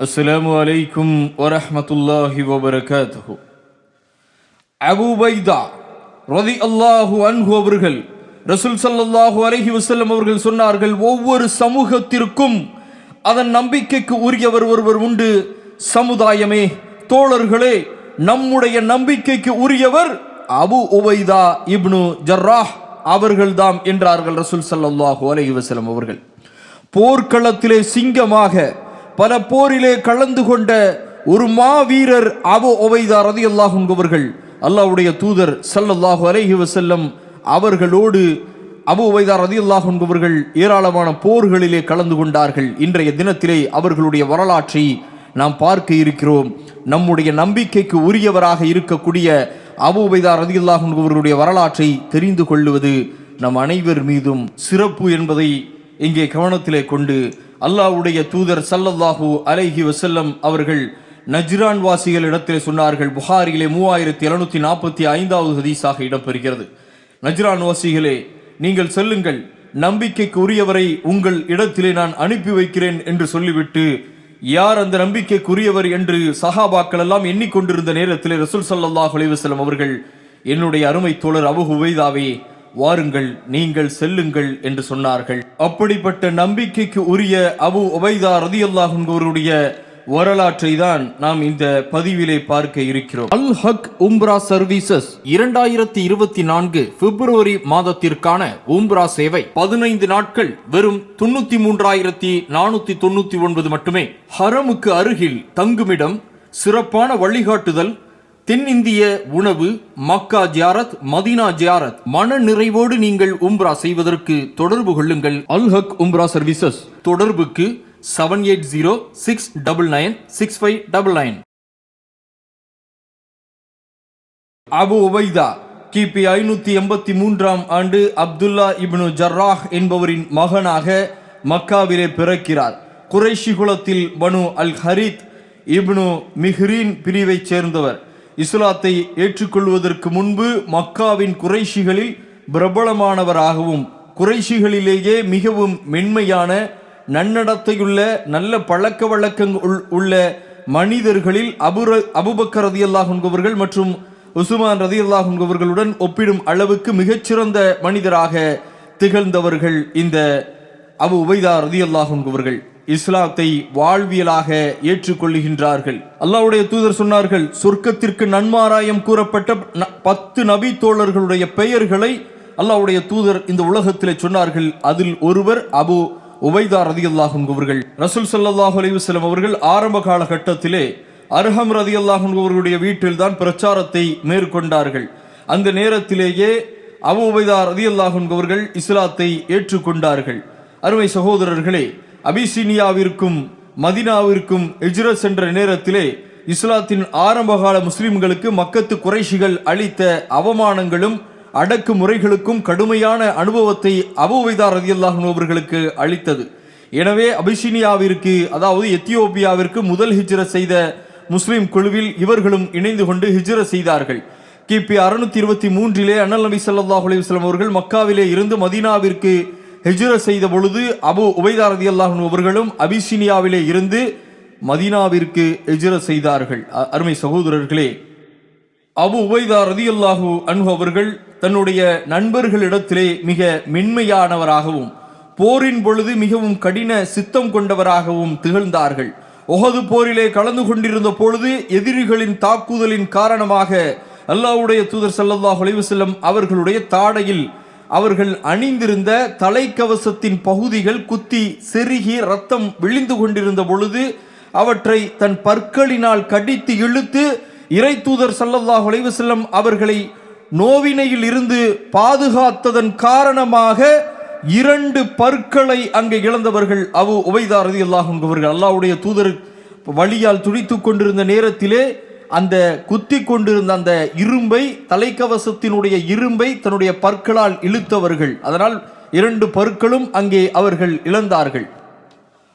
السلام عليكم ورحمة الله وبركاته அபு பைதா ரதி அல்லாஹு அன்ஹு அவர்கள் ரசூல் ஸல்லல்லாஹு அலைஹி வஸல்லம் அவர்கள் சொன்னார்கள் ஒவ்வொரு சமூகத்திற்கும் அதன் நம்பிக்கைக்கு உரியவர் ஒருவர் உண்டு சமுதாயமே தோழர்களே நம்முடைய நம்பிக்கைக்கு உரியவர் அபு உபைதா இப்னு ஜர்ராஹ் அவர்கள்தாம் என்றார்கள் ரசூல் ஸல்லல்லாஹு அலைஹி வஸல்லம் அவர்கள் போர்க்களத்திலே சிங்கமாக பல போரிலே கலந்து கொண்ட ஒரு மாவீரர் அபு ஒவைதா ரதி அல்லாஹுங்கவர்கள் அல்லாவுடைய தூதர் சல்லல்லாஹு அலைஹி வசல்லம் அவர்களோடு அபு ஒவைதா ரதி அல்லாஹுங்கவர்கள் ஏராளமான போர்களிலே கலந்து கொண்டார்கள். இன்றைய தினத்திலே அவர்களுடைய வரலாற்றை நாம் பார்க்க இருக்கிறோம். நம்முடைய நம்பிக்கைக்கு உரியவராக இருக்கக்கூடிய அபு உபைதா ரதி அல்லாஹுங்கவர்களுடைய வரலாற்றை தெரிந்து கொள்வது நம் அனைவர் மீதும் சிறப்பு என்பதை இங்கே கவனத்திலே கொண்டு அல்லாஹ்வுடைய தூதர் சல்லல்லாஹூ அலைஹி வசல்லம் அவர்கள் நஜ்ரான் வாசிகள் இடத்திலே சொன்னார்கள். புகாரிலே மூவாயிரத்தி எழுநூத்தி நாற்பத்தி ஐந்தாவது ஹதீஸாக இடம்பெறுகிறது. நஜ்ரான் வாசிகளே நீங்கள் செல்லுங்கள். நம்பிக்கைக்கு உரியவரை உங்கள் இடத்திலே நான் அனுப்பி வைக்கிறேன் என்று சொல்லிவிட்டு யார் அந்த நம்பிக்கைக்குரியவர் என்று சஹாபாக்கள் எல்லாம் எண்ணிக்கொண்டிருந்த நேரத்தில் ரசூல் சல்லாஹ் அலைஹி அவர்கள் என்னுடைய அருமை தோழர் அபு ஹுவைதாவே வாருங்கள் நீங்கள் செல்லுங்கள் என்று சொன்னார்கள். அப்படிப்பட்ட நம்பிக்கைக்கு உரிய அபு உபைதா ரதியல்லாஹுடைய வரலாற்றை தான் நாம் இந்த பதிவிலே பார்க்க இருக்கிறோம். அல் ஹக் உம்ரா சர்வீசஸ். இரண்டாயிரத்தி இருபத்தி நான்கு பிப்ரவரி மாதத்திற்கான உம்ரா சேவை. பதினைந்து நாட்கள் வெறும் தொண்ணூத்தி மூன்றாயிரத்தி நானூத்தி தொண்ணூத்தி ஒன்பது மட்டுமே. ஹரமுக்கு அருகில் தங்குமிடம் சிறப்பான வழிகாட்டுதல் தென்னிந்திய உணவு மக்கா ஜியாரத் மதீனா ஜியாரத் மன நிறைவோடு நீங்கள் உம்ரா செய்வதற்கு தொடர்பு கொள்ளுங்கள். அல்ஹக் உம்ரா சர்வீசஸ். தொடர்புக்கு seven eight zero six double nine six five double nine Abu Ubaida கிபி ஐநூத்தி எண்பத்தி மூன்றாம் ஆண்டு அப்துல்லா இப்னு ஜர்ராஹ் என்பவரின் மகனாக மக்காவிலே பிறக்கிறார். குறைஷி குலத்தில் பனு அல் ஹரித் இப்னு மிஹ்ரீன் பிரிவைச் சேர்ந்தவர். இஸ்லாத்தை ஏற்றுக்கொள்வதற்கு முன்பு மக்காவின் குறைஷிகளில் பிரபலமானவராகவும் குறைஷிகளிலேயே மிகவும் மென்மையான நன்னடத்தையுள்ள நல்ல பழக்க வழக்கங்கள் உள்ள மனிதர்களில் அபுர அபுபக்கர் ரதி என்பவர்கள் மற்றும் உசுமான் ரதி என்பவர்களுடன் ஒப்பிடும் அளவுக்கு மிகச்சிறந்த மனிதராக திகழ்ந்தவர்கள் இந்த அபு உபைதா ரதி என்பவர்கள் இஸ்லாத்தை வாழ்வியலாக ஏற்றுக்கொள்ளுகின்றார்கள். அல்லாவுடைய தூதர் சொன்னார்கள் சொர்க்கத்திற்கு நன்மாராயம் கூறப்பட்ட ந- பத்து நபி தோழர்களுடைய பெயர்களை அல்லாவுடைய தூதர் இந்த உலகத்திலே சொன்னார்கள். அதில் ஒருவர் அபு உபைதா ரதி அவர்கள். ரசூல் ஸல்லல்லாஹு அலிவசலம் அவர்கள் ஆரம்ப காலகட்டத்திலே அர்ஹம் ரதி அவர்களுடைய வீட்டில்தான் பிரச்சாரத்தை மேற்கொண்டார்கள். அந்த நேரத்திலேயே அபு உபைதா ரதி அவர்கள் இஸ்லாத்தை ஏற்றுக்கொண்டார்கள். அருமை சகோதரர்களே அபிசீனியாவிற்கும் மதினாவிற்கும் எஜ்ரஸ் சென்ற நேரத்திலே இஸ்லாத்தின் ஆரம்பகால முஸ்லிம்களுக்கு மக்கத்து குறைஷிகள் அளித்த அவமானங்களும் அடக்குமுறைகளுக்கும் கடுமையான அனுபவத்தை அபுவைதா ரதியல்லாஹன் அவர்களுக்கு அளித்தது. எனவே அபிசீனியாவிற்கு அதாவது எத்தியோப்பியாவிற்கு முதல் ஹிஜ்ர செய்த முஸ்லிம் குழுவில் இவர்களும் இணைந்து கொண்டு ஹிஜ்ர செய்தார்கள். கிபி அறுநூத்தி இருபத்தி மூன்றிலே அண்ணல் நபி சல்லாஹ் அலைஹி அவர்கள் மக்காவிலே இருந்து மதீனாவிற்கு ஹிஜ்ர செய்த பொழுது அபு உபைதா ரதியல்லாஹு அவர்களும் அபிசீனியாவிலே இருந்து மதீனாவிற்கு எஜிர செய்தார்கள். அ- அருமை சகோதரர்களே அபு உபைதா ரதியல்லாஹு அன்பு அவர்கள் தன்னுடைய நண்பர்களிடத்திலே மிக மென்மையானவராகவும் போரின் பொழுது மிகவும் கடின சித்தம் கொண்டவராகவும் திகழ்ந்தார்கள். ஒஹது போரிலே கலந்து கொண்டிருந்த பொழுது எதிரிகளின் தாக்குதலின் காரணமாக அல்லாவுடைய தூதர் ஸல்லல்லாஹு அலைஹி அவர்களுடைய தாடையில் அவர்கள் அணிந்திருந்த தலைக்கவசத்தின் பகுதிகள் குத்தி செருகி ரத்தம் விழிந்து கொண்டிருந்த பொழுது அவற்றை தன் பற்களினால் கடித்து இழுத்து இறை தூதர் ஸல்லல்லாஹு செல்லம் அவர்களை நோவினையில் இருந்து பாதுகாத்ததன் காரணமாக இரண்டு பற்களை அங்கே இழந்தவர்கள் அவு உபைதா அல்லாஹ் அவர்கள். அல்லாவுடைய தூதர் வழியால் துடித்துக் கொண்டிருந்த நேரத்திலே அந்த குத்தி கொண்டிருந்த அந்த இரும்பை தலைக்கவசத்தினுடைய இரும்பை தன்னுடைய பற்களால் இழுத்தவர்கள். அதனால் இரண்டு பற்களும் அங்கே அவர்கள் இழந்தார்கள்.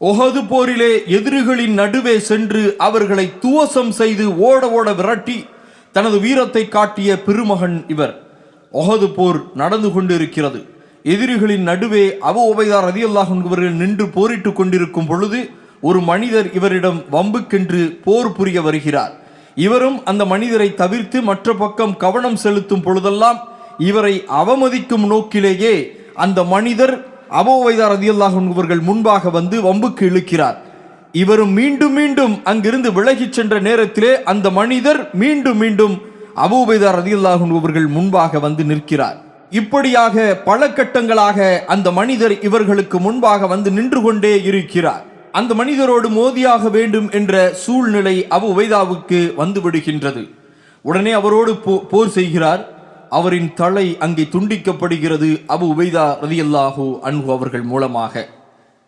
ஒஹது போரிலே எதிரிகளின் நடுவே சென்று அவர்களை துவசம் செய்து ஓட ஓட விரட்டி தனது வீரத்தை காட்டிய பெருமகன் இவர். ஒஹது போர் நடந்து கொண்டிருக்கிறது. எதிரிகளின் நடுவே அபு உபைதார் ரதியல்லாஹ் இவர்கள் நின்று போரிட்டுக் கொண்டிருக்கும் பொழுது ஒரு மனிதர் இவரிடம் வம்புக்கென்று போர் புரிய வருகிறார். இவரும் அந்த மனிதரை தவிர்த்து மற்ற பக்கம் கவனம் செலுத்தும் பொழுதெல்லாம் இவரை அவமதிக்கும் நோக்கிலேயே அந்த மனிதர் அபோவைதார் ரதியல்லாஹு இவர்கள் முன்பாக வந்து வம்புக்கு இழுக்கிறார். இவரும் மீண்டும் மீண்டும் அங்கிருந்து விலகிச் சென்ற நேரத்திலே அந்த மனிதர் மீண்டும் மீண்டும் அபூபைதார் ரதியல்லாஹு இவர்கள் முன்பாக வந்து நிற்கிறார். இப்படியாக பல கட்டங்களாக அந்த மனிதர் இவர்களுக்கு முன்பாக வந்து நின்று கொண்டே இருக்கிறார். அந்த மனிதரோடு மோதியாக வேண்டும் என்ற சூழ்நிலை அபு உபைதாவுக்கு வந்துவிடுகின்றது. உடனே அவரோடு போ- போர் செய்கிறார். அவரின் தலை அங்கே துண்டிக்கப்படுகிறது அபு உபைதா ரதியல்லாஹூ அன்பு அவர்கள் மூலமாக.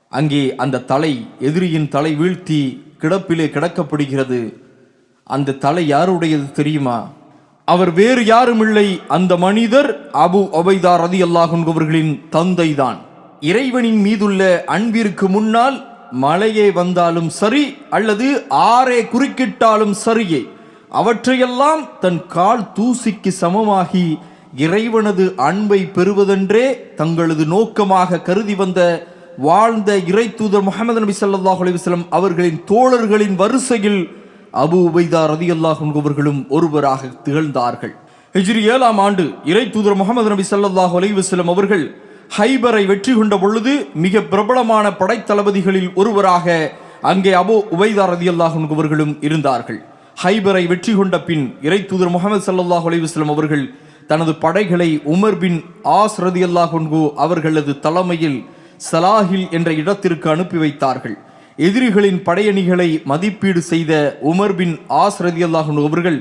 அங்கே அந்த தலை எதிரியின் தலை வீழ்த்தி கிடப்பிலே கிடக்கப்படுகிறது. அந்த தலை யாருடையது தெரியுமா? அவர் வேறு யாரும் இல்லை அந்த மனிதர் அபு ஒபைதா ரதி அல்லாஹுவர்களின் தந்தைதான். இறைவனின் மீதுள்ள அன்பிற்கு முன்னால் மழையே வந்தாலும் சரி அல்லது ஆறே குறுக்கிட்டாலும் சரியே. அவற்றையெல்லாம் தன் கால் தூசிக்கு சமமாகி இறைவனது அன்பை பெறுவதென்றே தங்களது நோக்கமாக கருதி வந்த வாழ்ந்த இறை தூதர் முகமது நபி சல்லாஹ் அலிவசலம் அவர்களின் தோழர்களின் வரிசையில் அபு உபைதா ரதியல்லாஹு அவர்களும் ஒருவராக திகழ்ந்தார்கள். ஹிஜ்ரி ஏழாம் ஆண்டு இறை தூதர் முகமது நபி சல்லாஹ் அலிவசலம் அவர்கள் ஹைபரை வெற்றி கொண்ட பொழுது மிக பிரபலமான படைத்தளபதிகளில் ஒருவராக அங்கே அபு உபைதா ரதியல்லாஹன் அவர்களும் இருந்தார்கள். ஹைபரை வெற்றி கொண்ட பின் இறை தூதர் முகமது சல்லாஹ் அலைஹி அவர்கள் தனது படைகளை உமர் பின் ஆஸ் ரதியல்லாஹு அவர்களது தலைமையில் சலாஹில் என்ற இடத்திற்கு அனுப்பி வைத்தார்கள். எதிரிகளின் படையணிகளை மதிப்பீடு செய்த உமர் பின் ஆஸ் ரதியல்லாஹு அவர்கள்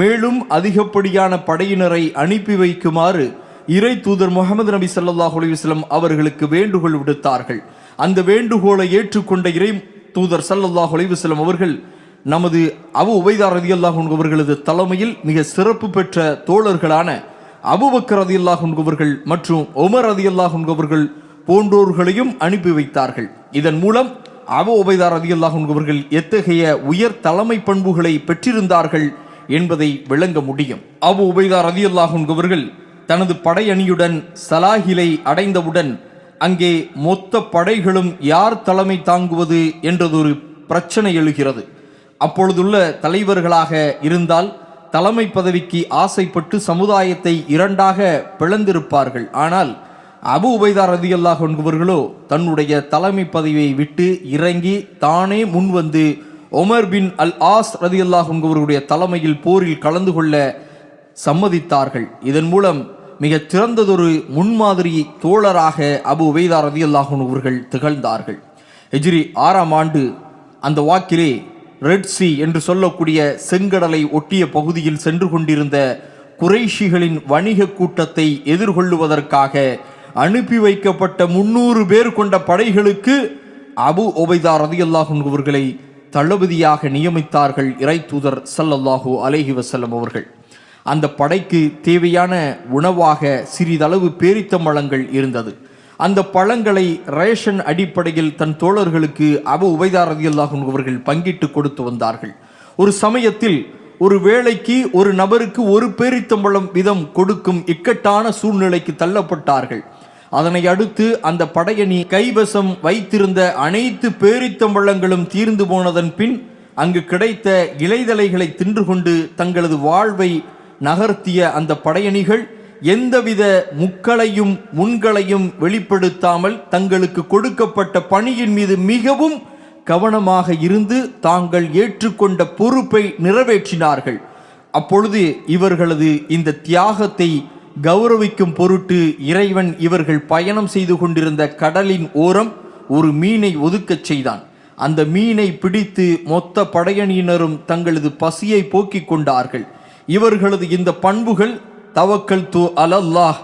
மேலும் அதிகப்படியான படையினரை அனுப்பி வைக்குமாறு இறை தூதர் முகமது நபி சல்லாஹ் அலைஹி அவர்களுக்கு வேண்டுகோள் விடுத்தார்கள். அந்த வேண்டுகோளை ஏற்றுக்கொண்ட இறை தூதர் சல்லல்லாஹ் அலைஹி அவர்கள் நமது அபு உபைதா ரதியல்லாஹு அவர்களது தலைமையில் மிக சிறப்பு பெற்ற தோழர்களான அபுபக்கர் ரதி அவர்கள் மற்றும் உமர் ரதி அவர்கள் போன்றோர்களையும் அனுப்பி வைத்தார்கள். இதன் மூலம் அபு உபைதார் ரதி அவர்கள் எத்தகைய உயர் தலைமை பண்புகளை பெற்றிருந்தார்கள் என்பதை விளங்க முடியும். அபு உபைதார் ரதி அவர்கள் தனது படையணியுடன் சலாஹிலை அடைந்தவுடன் அங்கே மொத்த படைகளும் யார் தலைமை தாங்குவது என்றதொரு பிரச்சனை எழுகிறது. அப்பொழுதுள்ள தலைவர்களாக இருந்தால் தலைமை பதவிக்கு ஆசைப்பட்டு சமுதாயத்தை இரண்டாக பிளந்திருப்பார்கள். ஆனால் அபு உபைதா ரதியல்லாஹ் என்பவர்களோ தன்னுடைய தலைமை பதவியை விட்டு இறங்கி தானே முன்வந்து ஒமர் பின் அல் ஆஸ் ரதியல்லாஹ் என்பவர்களுடைய தலைமையில் போரில் கலந்து கொள்ள சம்மதித்தார்கள். இதன் மூலம் மிக சிறந்ததொரு முன்மாதிரி தோழராக அபு உபைதா அல்லாஹூன் அவர்கள் திகழ்ந்தார்கள். எஜிரி ஆறாம் ஆண்டு அந்த வாக்கிலே ரெட் சி என்று சொல்லக்கூடிய செங்கடலை ஒட்டிய பகுதியில் சென்று கொண்டிருந்த குறைஷிகளின் வணிக கூட்டத்தை எதிர்கொள்ளுவதற்காக அனுப்பி வைக்கப்பட்ட முன்னூறு பேர் கொண்ட படைகளுக்கு அபு ஒபைதா ரதியல்லாஹூன் அவர்களை தளபதியாக நியமித்தார்கள் இறை தூதர் சல்லல்லாஹூ அலைஹி வசல்லம் அவர்கள். அந்த படைக்கு தேவையான உணவாக சிறிதளவு பேரித்தம்பழங்கள் இருந்தது. அந்த பழங்களை ரேஷன் அடிப்படையில் தன் தோழர்களுக்கு அபு உபைதா அவர்கள் பங்கிட்டு கொடுத்து வந்தார்கள். ஒரு சமயத்தில் ஒரு வேளைக்கு ஒரு நபருக்கு ஒரு பேரித்தம்பழம் விதம் கொடுக்கும் இக்கட்டான சூழ்நிலைக்கு தள்ளப்பட்டார்கள். அதனை அடுத்து அந்த படையணி கைவசம் வைத்திருந்த அனைத்து பேரித்தம்பழங்களும் தீர்ந்து போனதன் பின் அங்கு கிடைத்த இலைதலைகளை தின்று கொண்டு தங்களது வாழ்வை நகர்த்திய அந்த படையணிகள் எந்தவித முக்களையும் முன்களையும் வெளிப்படுத்தாமல் தங்களுக்கு கொடுக்கப்பட்ட பணியின் மீது மிகவும் கவனமாக இருந்து தாங்கள் ஏற்றுக்கொண்ட பொறுப்பை நிறைவேற்றினார்கள். அப்பொழுது இவர்களது இந்த தியாகத்தை கௌரவிக்கும் பொருட்டு இறைவன் இவர்கள் பயணம் செய்து கொண்டிருந்த கடலின் ஓரம் ஒரு மீனை ஒதுக்கச் செய்தான். அந்த மீனை பிடித்து மொத்த படையணியினரும் தங்களது பசியை போக்கிக் கொண்டார்கள். இவர்களது இந்த பண்புகள் தவக்கல் து அலல்லாஹ்.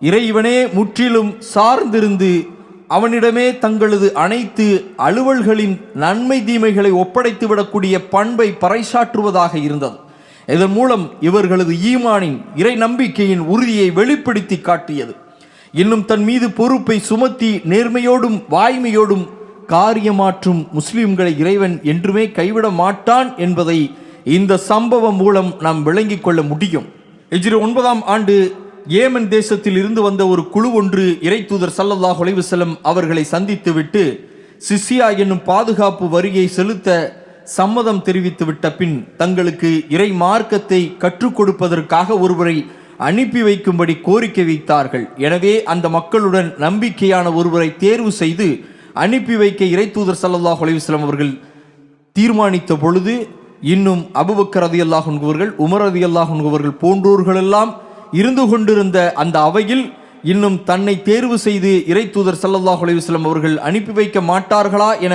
இறைவனே முற்றிலும் சார்ந்திருந்து அவனிடமே தங்களது அனைத்து அலுவல்களின் நன்மை தீமைகளை ஒப்படைத்து விடக்கூடிய பண்பை பறைசாற்றுவதாக இருந்தது. இதன் மூலம் இவர்களது ஈமானின் இறை நம்பிக்கையின் உறுதியை வெளிப்படுத்தி காட்டியது. இன்னும் தன் மீது பொறுப்பை சுமத்தி நேர்மையோடும் வாய்மையோடும் காரியமாற்றும் முஸ்லிம்களை இறைவன் என்றுமே கைவிட மாட்டான் என்பதை இந்த சம்பவம் மூலம் நாம் விளங்கிக் கொள்ள முடியும். இஜ்ரி ஒன்பதாம் ஆண்டு ஏமன் தேசத்தில் இருந்து வந்த ஒரு குழு ஒன்று இறை தூதர் சல்லல்லாஹு அலைஹி அவர்களை சந்தித்துவிட்டு சிசியா என்னும் பாதுகாப்பு வரியை செலுத்த சம்மதம் தெரிவித்துவிட்ட பின் தங்களுக்கு இறை மார்க்கத்தை கற்றுக் கொடுப்பதற்காக ஒருவரை அனுப்பி வைக்கும்படி கோரிக்கை வைத்தார்கள். எனவே அந்த மக்களுடன் நம்பிக்கையான ஒருவரை தேர்வு செய்து அனுப்பி வைக்க இறை தூதர் சல்லல்லாஹு அலைஹி அவர்கள் தீர்மானித்த பொழுது இன்னும் அபுபக்கர் ரதி அல்லாஹுன்குவர்கள் உமர் ரதி அல்லாஹுன்குவர்கள் போன்றோர்களெல்லாம் இருந்து கொண்டிருந்த அந்த அவையில் இன்னும் தன்னை தேர்வு செய்து இறை தூதர் சல்லல்லாஹ் அலைஹி அவர்கள் அனுப்பி வைக்க மாட்டார்களா என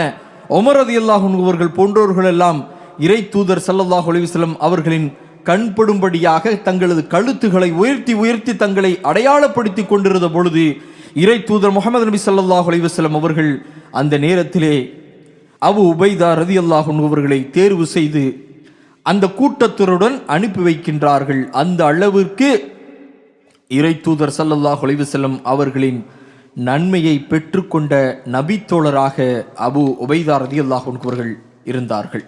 உமர் ரதி அல்லாஹுன்குவர்கள் போன்றோர்கள் எல்லாம் இறை தூதர் சல்லல்லாஹ் அலைஹி அவர்களின் கண்படும்படியாக தங்களது கழுத்துகளை உயர்த்தி உயர்த்தி தங்களை அடையாளப்படுத்தி கொண்டிருந்த பொழுது இறை தூதர் முகமது நபி சல்லாஹ் அலைஹி அவர்கள் அந்த நேரத்திலே அபு உபைதா ரதி அவர்களை தேர்வு செய்து அந்த கூட்டத்தினருடன் அனுப்பி வைக்கின்றார்கள். அந்த அளவிற்கு இறை தூதர் சல்லல்லாஹ் செல்லும் அவர்களின் நன்மையை பெற்றுக்கொண்ட நபித்தோழராக அபு உபைதா ரதி அவர்கள் இருந்தார்கள்.